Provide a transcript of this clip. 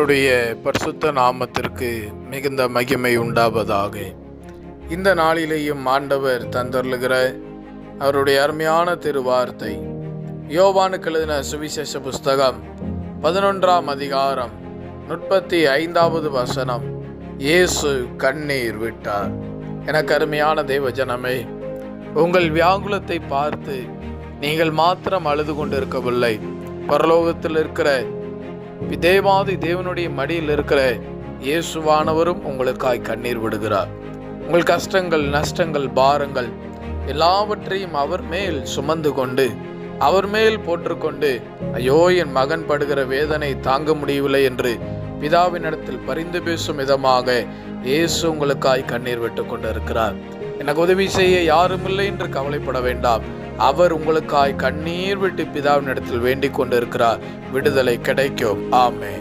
அவருடைய பரிசுத்த நாமத்திற்கு மிகுந்த மகிமை உண்டாவதாக. இந்த நாளிலேயும் ஆண்டவர் தந்தருளுகிற அவருடைய அருமையான திருவார்த்தை. யோவானுக்கு எழுதின சுவிசேஷ புஸ்தகம் பதினொன்றாம் அதிகாரம் முப்பத்தி ஐந்தாவது வசனம். இயேசு கண்ணீர் விட்டார். எனக்கு அருமையான தேவ ஜனமே உங்கள் வியாகுலத்தை பார்த்து நீங்கள் மாத்திரம் அழுது கொண்டிருக்கவில்லை. பரலோகத்தில் இருக்கிற தேவாதி தேவனுடைய மடியில் இருக்கிற இயேசுவானவரும் உங்களுக்காய் கண்ணீர் விடுகிறார். உங்கள் கஷ்டங்கள் நஷ்டங்கள் பாரங்கள் எல்லாவற்றையும் அவர் மேல் சுமந்து கொண்டு அவர் மேல் போற்றுக்கொண்டு ஐயோ என் மகன் படுகிற வேதனை தாங்க முடியவில்லை என்று பிதாவினிடத்தில் பரிந்து பேசும் விதமாக இயேசு உங்களுக்காய் கண்ணீர் விட்டு கொண்டிருக்கிறார். எனக்கு உதவி செய்ய யாரும் இல்லை என்று கவலைப்பட வேண்டாம். அவர் உங்களுக்காய் கண்ணீர் விட்டு பிதாவினிடத்தில் வேண்டிக் கொண்டிருக்கிறார். விடுதலை கிடைக்கும். ஆமே